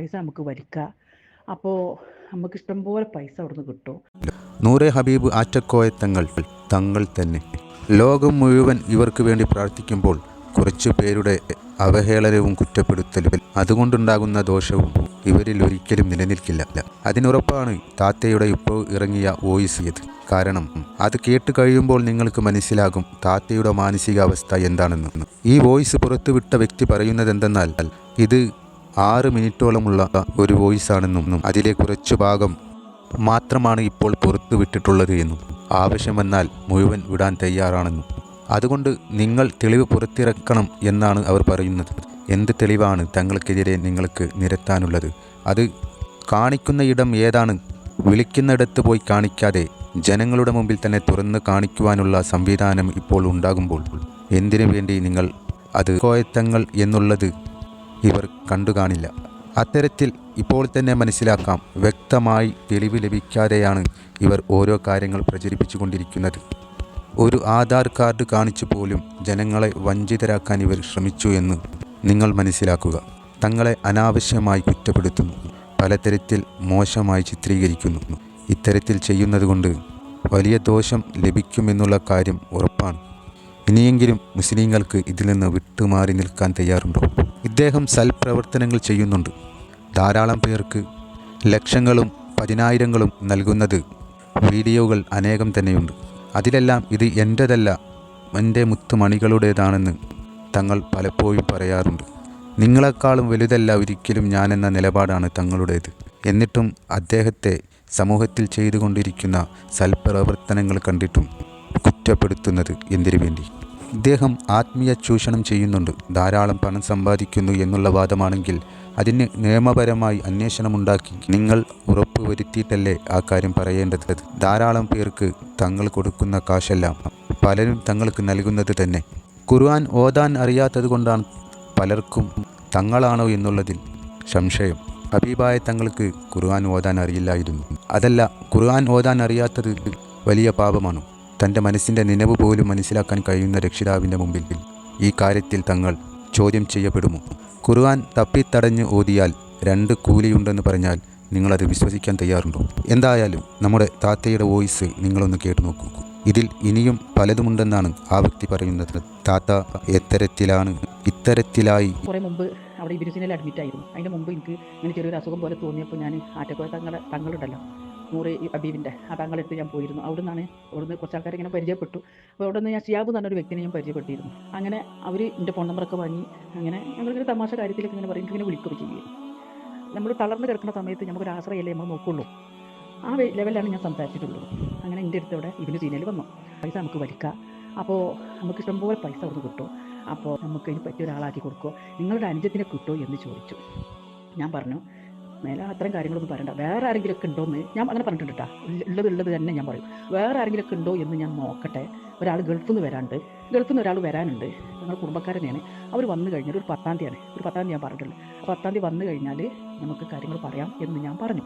പൈസ നമുക്ക് വലിക്കാം അപ്പോൾ നമുക്ക് ഇഷ്ടംപോലെ പൈസ അവിടുന്ന് കിട്ടും. നൂറെ ഹബീബ് ആറ്റക്കോയ തങ്ങൾ തങ്ങൾ തന്നെ. ലോകം മുഴുവൻ ഇവർക്ക് വേണ്ടി പ്രാർത്ഥിക്കുമ്പോൾ കുറച്ച് പേരുടെ അവഹേളനവും കുറ്റപ്പെടുത്തലും അതുകൊണ്ടുണ്ടാകുന്ന ദോഷവും ഇവരിൽ ഒരിക്കലും നിലനിൽക്കില്ല. അതിനുറപ്പാണ് താത്തയുടെ ഇപ്പോൾ ഇറങ്ങിയ വോയിസ് ഇത്. കാരണം അത് കേട്ട് കഴിയുമ്പോൾ നിങ്ങൾക്ക് മനസ്സിലാകും താത്തയുടെ മാനസികാവസ്ഥ എന്താണെന്ന്. ഈ വോയിസ് പുറത്തുവിട്ട വ്യക്തി പറയുന്നത് എന്തെന്നാൽ ഇത് ആറ് മിനിറ്റോളമുള്ള ഒരു വോയിസ് ആണെന്നും അതിലെ കുറച്ചു ഭാഗം മാത്രമാണ് ഇപ്പോൾ പുറത്തു വിട്ടിട്ടുള്ളത് എന്നും ആവശ്യം വന്നാൽ മുഴുവൻ വിടാൻ തയ്യാറാണെന്നും. അതുകൊണ്ട് നിങ്ങൾ തെളിവ് പുറത്തിറക്കണം എന്നാണ് അവർ പറയുന്നത്. എന്ത് തെളിവാണ് തങ്ങൾക്കെതിരെ നിങ്ങൾക്ക് നിരത്താനുള്ളത്? അത് കാണിക്കുന്ന ഇടം ഏതാണ്? വിളിക്കുന്നിടത്ത് പോയി കാണിക്കാതെ ജനങ്ങളുടെ മുമ്പിൽ തന്നെ തുറന്ന് കാണിക്കുവാനുള്ള സംവിധാനം ഇപ്പോൾ ഉണ്ടാകുമ്പോൾ എന്തിനു വേണ്ടി നിങ്ങൾ അത് കോയത്തങ്ങൾ എന്നുള്ളത് ഇവർ കണ്ടു കാണില്ല അത്തരത്തിൽ ഇപ്പോൾ തന്നെ മനസ്സിലാക്കാം വ്യക്തമായി തെളിവ് ലഭിക്കാതെയാണ് ഇവർ ഓരോ കാര്യങ്ങൾ പ്രചരിപ്പിച്ചു കൊണ്ടിരിക്കുന്നത് ഒരു ആധാർ കാർഡ് കാണിച്ചു പോലും ജനങ്ങളെ വഞ്ചിതരാക്കാൻ ഇവർ ശ്രമിച്ചു എന്ന് നിങ്ങൾ മനസ്സിലാക്കുക. തങ്ങളെ അനാവശ്യമായി കുറ്റപ്പെടുത്തുന്നു. പലതരത്തിൽ മോശമായി ചിത്രീകരിക്കുന്നു. ഇത്തരത്തിൽ ചെയ്യുന്നതുകൊണ്ട് വലിയ ദോഷം ലഭിക്കുമെന്നുള്ള കാര്യം ഉറപ്പാണ്. ഇനിയെങ്കിലും മുസ്ലിങ്ങൾക്ക് ഇതിൽ നിന്ന് വിട്ടുമാറി നിൽക്കാൻ തയ്യാറുണ്ടോ? ഇദ്ദേഹം സൽപ്രവർത്തനങ്ങൾ ചെയ്യുന്നുണ്ട്. ധാരാളം പേർക്ക് ലക്ഷങ്ങളും പതിനായിരങ്ങളും നൽകുന്നത് വീഡിയോകൾ അനേകം തന്നെയുണ്ട്. അതിലെല്ലാം ഇത് എന്റെതല്ല എന്റെ മുത്തുമണികളുടേതാണെന്ന് തങ്ങൾ പലപ്പോഴും പറയാറുണ്ട്. നിങ്ങളെക്കാളും വലുതല്ല ഒരിക്കലും ഞാനെന്ന നിലപാടാണ് തങ്ങളുടേത്. എന്നിട്ടും അദ്ദേഹത്തെ സമൂഹത്തിൽ ചെയ്തുകൊണ്ടിരിക്കുന്ന സൽപ്രവർത്തനങ്ങൾ കണ്ടിട്ടും കുറ്റപ്പെടുത്തുന്നത് എന്തിനു വേണ്ടി ഇദ്ദേഹം ആത്മീയ ചൂഷണം ചെയ്യുന്നുണ്ട്. ധാരാളം പണം സമ്പാദിക്കുന്നു എന്നുള്ള വാദമാണെങ്കിൽ അതിന് നിയമപരമായി അന്വേഷണമുണ്ടാക്കി നിങ്ങൾ ഉറപ്പ് വരുത്തിയിട്ടല്ലേ ആ കാര്യം പറയേണ്ടത്? ധാരാളം പേർക്ക് തങ്ങൾ കൊടുക്കുന്ന കാശെല്ലാം പലരും തങ്ങൾക്ക് നൽകുന്നത് തന്നെ. ഖുർആൻ ഓതാൻ അറിയാത്തത് കൊണ്ടാണ് പലർക്കും തങ്ങളാണോ എന്നുള്ളതിൽ സംശയം. ഹബീബായ തങ്ങൾക്ക് ഖുർആൻ ഓതാൻ അറിയില്ലായിരുന്നു. അതല്ല ഖുർആൻ ഓതാൻ അറിയാത്തത് വലിയ പാപമാണ്. തന്റെ മനസ്സിന്റെ നിലവ് പോലും മനസ്സിലാക്കാൻ കഴിയുന്ന രക്ഷിതാവിന്റെ മുമ്പിൽ ഈ കാര്യത്തിൽ തങ്ങൾ ചോദ്യം ചെയ്യപ്പെടുമോ? ഖുർആൻ തപ്പിത്തടഞ്ഞ് ഓതിയാൽ രണ്ട് കൂലിയുണ്ടെന്ന് പറഞ്ഞാൽ നിങ്ങളത് വിശ്വസിക്കാൻ തയ്യാറുണ്ടോ? എന്തായാലും നമ്മുടെ താത്തയുടെ വോയിസ് നിങ്ങളൊന്ന് കേട്ടു നോക്കൂ. ഇതിൽ ഇനിയും പലതുമുണ്ടെന്നാണ് ആ വ്യക്തി പറയുന്നത്. താത്ത എത്തരത്തിലാണ്. ഇത്തരത്തിലായി. കുറേ മുമ്പ് അവിടെ ഇബിരുസിനിൽ അഡ്മിറ്റ് ആയിരുന്നു. അതിന്റെ മുമ്പ് എനിക്ക് ഇങ്ങനെ ചെറിയൊരു അസുഖം പോലെ തോന്നിയപ്പോൾ ഞാൻ ആറ്റക്കോയ തങ്ങളെ തങ്ങളുണ്ടല്ലോ. നൂറ് അബീബിന്റെ ആ തങ്ങളെടുത്ത് ഞാൻ പോയിരുന്നു. അവിടെ നിന്നാണ് അവിടുന്ന് കുറച്ച് ആൾക്കാരെ ഇങ്ങനെ പരിചയപ്പെട്ടു. അപ്പോൾ അവിടെ നിന്ന് ഞാൻ ഷിയാബ് എന്ന് പറഞ്ഞൊരു വ്യക്തിനെ ഞാൻ പരിചയപ്പെട്ടിരുന്നു. അങ്ങനെ അവർ എന്റെ ഫോൺ നമ്പറൊക്കെ വാങ്ങി അങ്ങനെ ഞങ്ങൾക്കൊരു തമാശ കാര്യത്തിലൊക്കെ ഇങ്ങനെ പറയും ഇങ്ങനെ വിളിക്കുക ചെയ്യും. നമ്മൾ തളർന്ന് കിടക്കുന്ന സമയത്ത് നമുക്കൊരു ആശ്രയമല്ലേ നമ്മൾ നോക്കുള്ളൂ. ആ ലെവലാണ് ഞാൻ സംസാരിച്ചിട്ടുള്ളത്. അങ്ങനെ എന്റെ അടുത്ത് ഇവിടെ ഇതിന് സീനിയൽ വന്നു. പൈസ നമുക്ക് വലിക്കാം. അപ്പോൾ നമുക്ക് ഇഷ്ടംപോലെ പൈസ അവർക്ക് കിട്ടും. അപ്പോൾ നമുക്ക് ഇതിന് പറ്റിയ ഒരാളാക്കി കൊടുക്കുമോ നിങ്ങളുടെ അനുജത്തിനെ കിട്ടുമോ എന്ന് ചോദിച്ചു. ഞാൻ പറഞ്ഞു മേലെ അത്രയും കാര്യങ്ങളൊന്നും പറയണ്ട. വേറെ ആരെങ്കിലും ഒക്കെ ഉണ്ടോയെന്ന് ഞാൻ അങ്ങനെ പറഞ്ഞിട്ടുണ്ട് കേട്ടോ ഉള്ളത് ഉള്ളത് തന്നെ ഞാൻ പറയും. വേറെ ആരെങ്കിലും ഒക്കെ ഉണ്ടോ എന്ന് ഞാൻ നോക്കട്ടെ. ഒരാൾ ഗൾഫിൽ നിന്ന് വരാണ്ട് ഗൾഫിൽ നിന്ന് ഒരാൾ വരാനുണ്ട്. ഞങ്ങൾ കുടുംബക്കാരനെയാണ്. അവർ വന്നു കഴിഞ്ഞാൽ ഒരു പത്താം തീയതിയാണ്. ഒരു പത്താം തീയതി ഞാൻ പറഞ്ഞിട്ടുണ്ട്. പത്താം തീയതി വന്നു കഴിഞ്ഞാൽ നമുക്ക് കാര്യങ്ങൾ പറയാം എന്ന് ഞാൻ പറഞ്ഞു.